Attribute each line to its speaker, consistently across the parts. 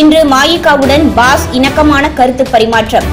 Speaker 1: இன்று மாயிகாவுடன் பாஸ் இணக்கமான கருத்து பரிமாற்றம்.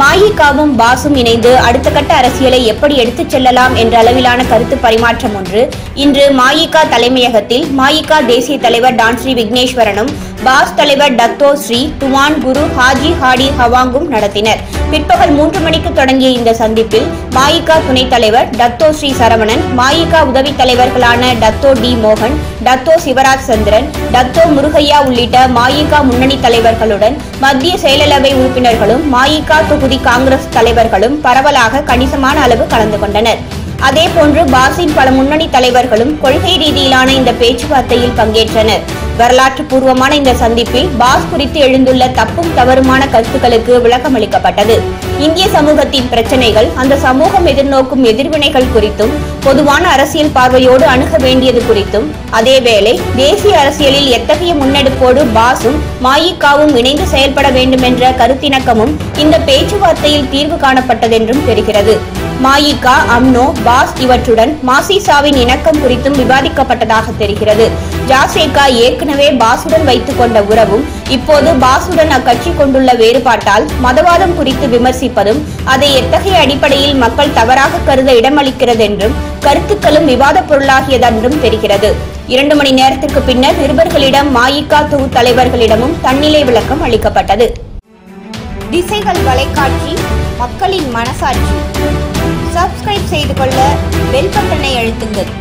Speaker 1: மாயிகாவும் பாசும் இணைந்து அடுத்த கட்ட அரசியலை எப்படி எடுத்துச் செல்லலாம் என்ற அளவிலான கருத்து பரிமாற்றம் ஒன்று. இன்று மாயிகா தலைமையகத்தில் மாயிகா தேசிய தலைவர் டான்ஸ்ரீ விக்னேஸ்வரனும் பாஸ் தலைவர் Dato Sri Tuan Guru Haji Hadi ஹவாங்கும் நடத்தினர். பிற்பகல் மூன்று மணிக்கு தொடங்கிய இந்த சந்திப்பில் மாயிகா துணைத் தலைவர் டத்தோ ஸ்ரீ சரவணன் மாயிகா உதவித் தலைவர்களான டத்தோ டி மோகன் டத்தோ சிவராஜ் சந்திரன் டத்தோ முருகையா உள்ளிட்ட மாயிகா முன்னணி தலைவர்களுடன் மத்திய செயலவை உறுப்பினர்களும் மாயிகா தொகுதி காங்கிரஸ் தலைவர்களும் பரவலாக கணிசமான அளவு கலந்து கொண்டனர். அதேபோன்று பாசின் பல முன்னணி தலைவர்களும் கொள்கை ரீதியிலான இந்த பேச்சுவார்த்தையில் பங்கேற்றனர். வரலாற்று பூர்வமான இந்த சந்திப்பில் பாஸ் குறித்து எழுந்துள்ள தப்பும் தவறுமான கருத்துக்களுக்கு விளக்கம் அளிக்கப்பட்டது இந்திய சமூகத்தின் பிரச்சனைகள் அந்த சமூகம் எதிர்நோக்கும் எதிர்வினைகள் குறித்தும் பொதுவான அரசியல் பார்வையோடு அணுக வேண்டியது குறித்தும் அதேவேளை தேசிய அரசியலில் எத்தகைய முன்னெடுப்போடு பாசும் மாயிக்காவும் இணைந்து செயல்பட வேண்டும் என்ற கருத்திணக்கமும் இந்த பேச்சுவார்த்தையில் தீர்வு காணப்பட்டதென்றும் தெரிகிறது. மாயிகா அம்னோ பாஸ் இவற்றுடன் மாசிசாவின் இணக்கம் குறித்தும் விவாதிக்கப்பட்டதாக தெரிகிறது. ஜாசேகா ஏற்கனவே பாசுடன் வைத்துக் கொண்ட உறவும் இப்போது பாசுடன் அக்கட்சி கொண்டுள்ள வேறுபாட்டால் மதவாதம் குறித்து விமர்சிப்பதும் அதை எத்தகைய அடிப்படையில் மக்கள் தவறாக கருத இடமளிக்கிறது என்றும் கருத்துக்களும் விவாத பொருளாகியதென்றும் தெரிகிறது. இரண்டு மணி நேரத்திற்கு பின்னர் நிருபர்களிடம் மாயிகா தொகு தலைவர்களிடமும் தன்னிலை விளக்கம் அளிக்கப்பட்டது. திசைகள் வலைக்காட்சி மக்களின் மனசாட்சி. சப்ஸ்கிரைப் செய்து கொள்ள பெல் பட்டனை அழுத்துங்கள்.